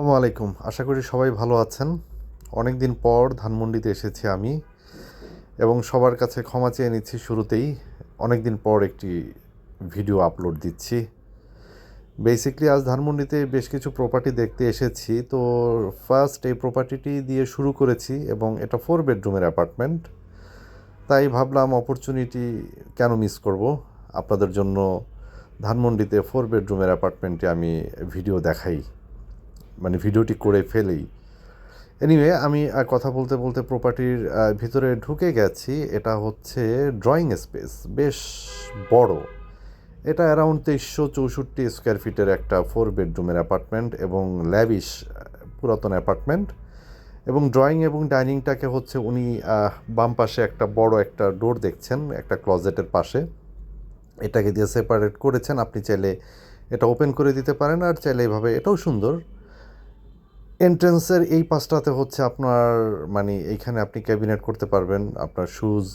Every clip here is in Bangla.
আসসালামু আলাইকুম। আশা করি সবাই ভালো আছেন। অনেক দিন পর ধানমন্ডিতে এসেছি আমি এবং সবার কাছে ক্ষমা চেয়ে নিচ্ছি শুরুতেই। অনেক দিন পর একটি ভিডিও আপলোড দিচ্ছি। বেসিকলি আজ ধানমন্ডিতে বেশ কিছু প্রপার্টি দেখতে এসেছি। তো ফার্স্ট এই প্রপার্টিটি দিয়ে শুরু করেছি এবং এটা ফোর বেডরুমের অ্যাপার্টমেন্ট তাই ভাবলাম অপরচুনিটি কেন মিস করব? আপনাদের জন্য ধানমন্ডিতে ফোর বেডরুমের অ্যাপার্টমেন্টে আমি ভিডিও দেখাই। মানে ভিডিওটি করে ফেলেই। এনিওয়ে আমি কথা বলতে বলতে প্রপার্টির ভিতরে ঢুকে গেছি। এটা হচ্ছে ড্রয়িং স্পেস বেশ বড়। এটা অ্যারাউন্ড তেইশশো চৌষট্টি স্কোয়ার ফিটের একটা ফোর বেডরুমের অ্যাপার্টমেন্ট এবং ল্যাবিশ পুরাতন অ্যাপার্টমেন্ট এবং ড্রয়িং এবং ডাইনিংটাকে হচ্ছে উনি বাম পাশে একটা বড় একটা ডোর দেখছেন, একটা ক্লজেটের পাশে। এটাকে দিয়ে সেপারেট করেছেন। আপনি চাইলে এটা ওপেন করে দিতে পারেন আর চাইলে এভাবে, এটাও সুন্দর। এন্ট্রেন্সের এই পাশটাতে হচ্ছে আপনার মানে এইখানে আপনি ক্যাবিনেট করতে পারবেন, আপনার শুজ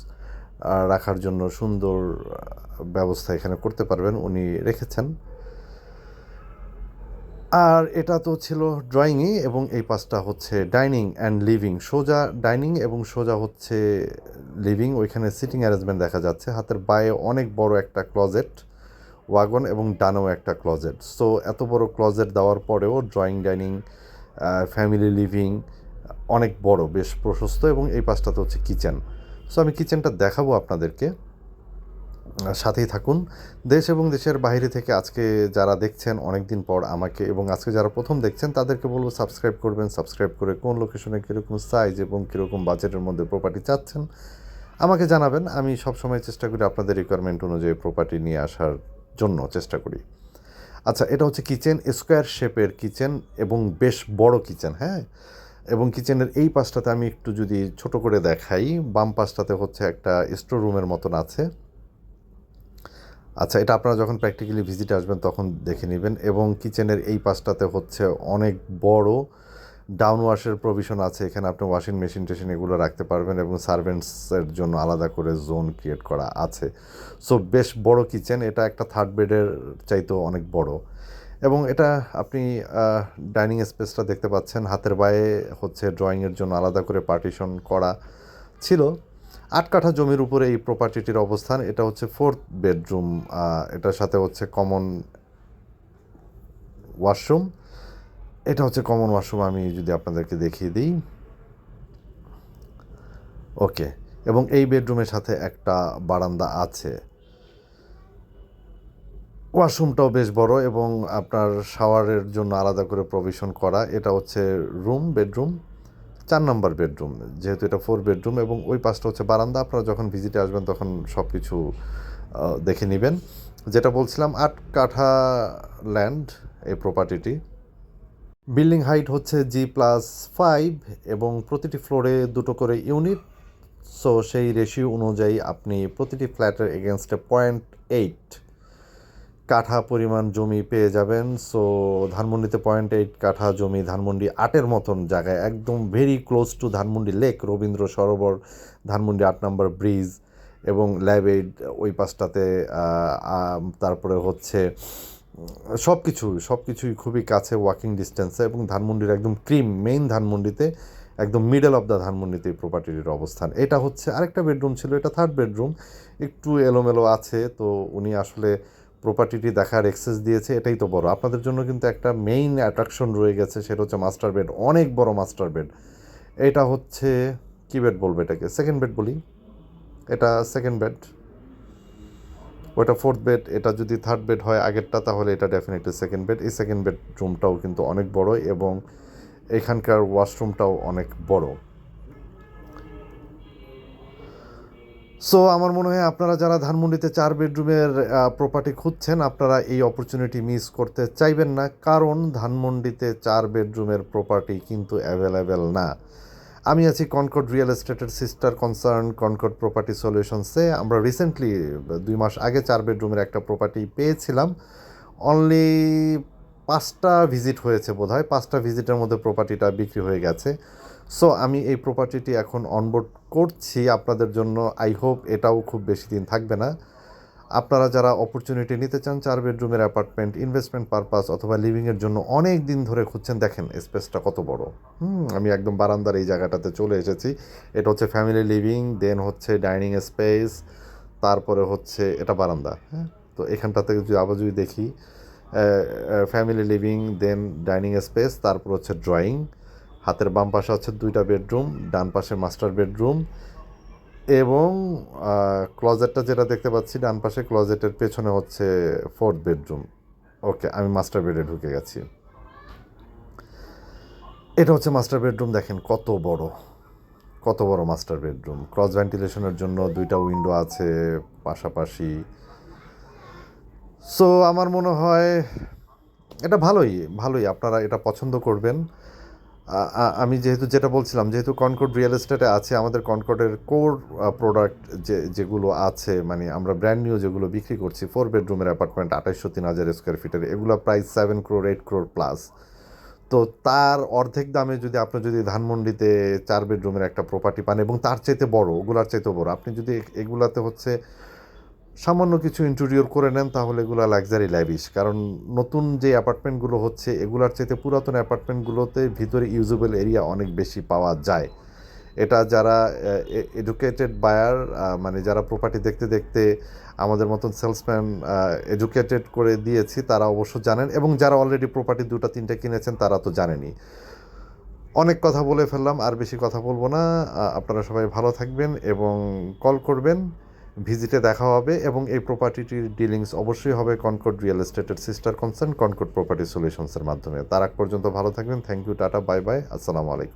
রাখার জন্য সুন্দর ব্যবস্থা এখানে করতে পারবেন উনি রেখেছেন। আর এটা তো ছিল ড্রয়িংই এবং এই পাশটা হচ্ছে ডাইনিং অ্যান্ড লিভিং সোজা ডাইনিং এবং সোজা হচ্ছে লিভিং ওইখানে সিটিং অ্যারেঞ্জমেন্ট দেখা যাচ্ছে। হাতের বায়ে অনেক বড় একটা ক্লজেট ওয়াগন এবং ডানেও একটা ক্লজেট সো এত বড় ক্লজেট দেওয়ার পরেও ড্রয়িং ডাইনিং ফ্যামিলি লিভিং অনেক বড়, বেশ প্রশস্ত এবং এই পাশটাতে হচ্ছে কিচেন সো আমি কিচেনটা দেখাবো আপনাদেরকে। সাথেই থাকুন। দেশ এবং দেশের বাইরে থেকে আজকে যারা দেখছেন অনেক দিন পর আমাকে এবং আজকে যারা প্রথম দেখছেন, তাদেরকে বলব সাবস্ক্রাইব করবেন। সাবস্ক্রাইব করে কোন লোকেশনে কীরকম সাইজ এবং কীরকম বাজেটের মধ্যে প্রপার্টি চাচ্ছেন, আমাকে জানাবেন। আমি সবসময় চেষ্টা করি আপনাদের রিকোয়ারমেন্ট অনুযায়ী প্রপার্টি নিয়ে আসার জন্য চেষ্টা করি। আচ্ছা এটা হচ্ছে কিচেন, স্কোয়ার শেপের কিচেন এবং বেশ বড় কিচেন হ্যাঁ? এবং কিচেনের এই পাশটাতে আমি একটু যদি ছোট করে দেখাই, বাম পাশটাতে হচ্ছে একটা স্টোর রুমের মতন আছে। আচ্ছা এটা আপনারা যখন প্র্যাকটিক্যালি ভিজিটে আসবেন তখন দেখে নেবেন এবং কিচেনের এই পাশটাতে হচ্ছে অনেক বড় ডাউন ওয়াশের প্রভিশন আছে, এখানে আপনি ওয়াশিং মেশিন টেশিন এগুলো রাখতে পারবেন এবং সার্ভেন্টসের জন্য আলাদা করে জোন ক্রিয়েট করা আছে। সো বেশ বড় কিচেন এটা একটা থার্ড বেডের চাইতেও অনেক বড়। এবং এটা আপনি ডাইনিং স্পেসটা দেখতে পাচ্ছেন, হাতের বায়ে হচ্ছে ড্রয়িংয়ের জন্য আলাদা করে পার্টিশন করা ছিল। আট কাঠা জমির উপরে এই প্রপার্টিটির অবস্থান, এটা হচ্ছে ফোর্থ বেডরুম এটার সাথে হচ্ছে কমন ওয়াশরুম এটা হচ্ছে কমন ওয়াশরুম আমি যদি আপনাদেরকে দেখিয়ে দিই। ওকে, এবং এই বেডরুমের সাথে একটা বারান্দা আছে। ওয়াশরুমটাও বেশ বড় এবং আপনার শাওয়ারের জন্য আলাদা করে প্রভিশন করা। এটা হচ্ছে রুম বেডরুম চার নম্বর বেডরুম যেহেতু এটা ফোর বেডরুম এবং ওই পাশটা হচ্ছে বারান্দা। আপনারা যখন ভিজিটে আসবেন তখন সব কিছু দেখে নেবেন। যেটা বলছিলাম, আট কাঠা ল্যান্ড এই প্রপার্টিটি বিল্ডিং হাইট হচ্ছে জি প্লাস ফাইভ এবং প্রতিটি ফ্লোরে দুটো করে ইউনিট। সো সেই রেশিও অনুযায়ী আপনি প্রতিটি ফ্ল্যাটের এগেনস্টে পয়েন্ট এইট কাঠা পরিমাণ জমি পেয়ে যাবেন। সো ধানমন্ডিতে পয়েন্ট এইট কাঠা জমি ধানমন্ডি আটের মতন জায়গায়, একদম very close to Dhanmondi lake Rabindra Sarobar, Dhanmondi আট নম্বর ব্রিজ এবং ল্যাবেড ওই পাশটাতে তারপরে হচ্ছে সব কিছু সব কিছুই খুবই কাছে ওয়াকিং ডিস্টেন্সে এবং ধানমন্ডির একদম ক্রিম মেইন ধানমন্ডিতে, একদম মিডল অফ দ্য ধানমন্ডিতে এই প্রপার্টির অবস্থান। এটা হচ্ছে আরেকটা বেডরুম ছিল, এটা থার্ড বেডরুম একটু এলোমেলো আছে, তো উনি আসলে প্রপার্টিটি দেখার এক্সেস দিয়েছে, এটাই তো বড়। আপনাদের জন্য কিন্তু একটা মেইন অ্যাট্রাকশন রয়ে গেছে, সেটা হচ্ছে মাস্টার বেড অনেক বড় মাস্টার বেড এটা হচ্ছে, কী বেড বলব এটাকে? সেকেন্ড বেড বলি? এটা সেকেন্ড বেড ওটা ফোর্থ বেড এটা যদি থার্ড বেড হয় আগেরটা, তাহলে এটা ডেফিনেটলি সেকেন্ড বেড এই সেকেন্ড বেড রুমটাও কিন্তু অনেক বড় এবং এখানকার ওয়াশরুমটাও অনেক বড়। সো আমার মনে হয় আপনারা যারা ধানমন্ডিতে চার বেডরুমের প্রপার্টি খুঁজছেন, আপনারা এই অপরচুনিটি মিস করতে চাইবেন না, কারণ ধানমন্ডিতে চার বেডরুমের প্রপার্টি কিন্তু অ্যাভেলেবেল না। আমি আছি কনকর্ড রিয়েল এস্টেটের সিস্টার কনসার্ন কনকর্ড প্রপার্টি সলিউশনসে আমরা রিসেন্টলি দুই মাস আগে চার বেডরুমের একটা প্রপার্টি পেয়েছিলাম। অনলি পাঁচটা ভিজিট হয়েছে বোধ হয় পাঁচটা ভিজিটের মধ্যে প্রপার্টিটা বিক্রি হয়ে গেছে। সো আমি এই প্রপার্টিটি এখন অনবোর্ড করছি। আপনাদের জন্য আই হোপ এটাও খুব বেশি দিন থাকবে না। আপনারা যারা অপরচুনিটি নিতে চান, চার বেডরুমের অ্যাপার্টমেন্ট ইনভেস্টমেন্ট পারপাস অথবা লিভিংয়ের জন্য অনেক দিন ধরে খুঁজছেন, দেখেন স্পেসটা কত বড়। হুম, আমি একদম বারান্দার এই জায়গাটাতে চলে এসেছি। এটা হচ্ছে ফ্যামিলি লিভিং দেন হচ্ছে ডাইনিং স্পেস তারপরে হচ্ছে এটা বারান্দা হ্যাঁ? তো এখানটাতে যদি আবার যদি দেখি family living then dining space তারপর হচ্ছে ড্রয়িং হাতের বাম পাশে হচ্ছে দুইটা বেডরুম ডান পাশে মাস্টার বেডরুম এবং ক্লজেটটা যেটা দেখতে পাচ্ছি ডান পাশে ক্লজেটের পেছনে হচ্ছে ফোর্থ বেডরুম ওকে আমি মাস্টার বেডে ঢুকে গেছি। এটা হচ্ছে মাস্টার বেডরুম দেখেন কত বড়। কত বড় মাস্টার বেডরুম ক্রস ভেন্টিলেশনের জন্য দুইটা উইন্ডো আছে পাশাপাশি। সো আমার মনে হয় এটা ভালোই ভালোই। আপনারা এটা পছন্দ করবেন। আমি যেহেতু যেটা বলছিলাম, যেহেতু কনকর্ড রিয়েল এস্টেটে আছে, আমাদের কনকর্ডের কোর প্রোডাক্ট যে, যেগুলো আছে মানে আমরা ব্র্যান্ড নিউ যেগুলো বিক্রি করছি ফোর বেডরুমের অ্যাপার্টমেন্ট আঠাইশশো তিন হাজার স্কোয়ার ফিটের এগুলো price seven crore eight crore plus তো তার অর্ধেক দামে যদি আপনি যদি ধানমন্ডিতে চার বেডরুমের একটা প্রপার্টি পান, এবং তার চাইতে বড়, ওগুলার চাইতে বড়, আপনি যদি এগুলাতে হচ্ছে সামান্য কিছু ইন্টেরিয়র করে নেন, তাহলে এগুলো লাক্সারি ল্যাভিশ কারণ নতুন যে অ্যাপার্টমেন্টগুলো হচ্ছে, এগুলার চাইতে পুরাতন অ্যাপার্টমেন্টগুলোতে ভিতরে ইউজেবল এরিয়া অনেক বেশি পাওয়া যায়। এটা যারা এডুকেটেড বায়ার মানে যারা প্রপার্টি দেখতে দেখতে আমাদের মতন সেলসম্যান এডুকেটেড করে দিয়েছি, তারা অবশ্য জানেন। এবং যারা অলরেডি প্রপার্টি দুটো, তিনটে কিনেছেন, তারা তো জানেনই। অনেক কথা বলে ফেললাম, আর বেশি কথা বলব না। আপনারা সবাই ভালো থাকবেন এবং কল করবেন। ভিজিটে দেখা হবে এবং এই প্রপার্টিটির ডিলিংস অবশ্যই হবে কনকর্ড রিয়েল এস্টেটের সিস্টার কনসার্ন কনকর্ড প্রপার্টি সলিউশনসের মাধ্যমে। তার আগ পর্যন্ত ভালো থাকবেন। Thank you tata bye bye আসসালামু আলাইকুম।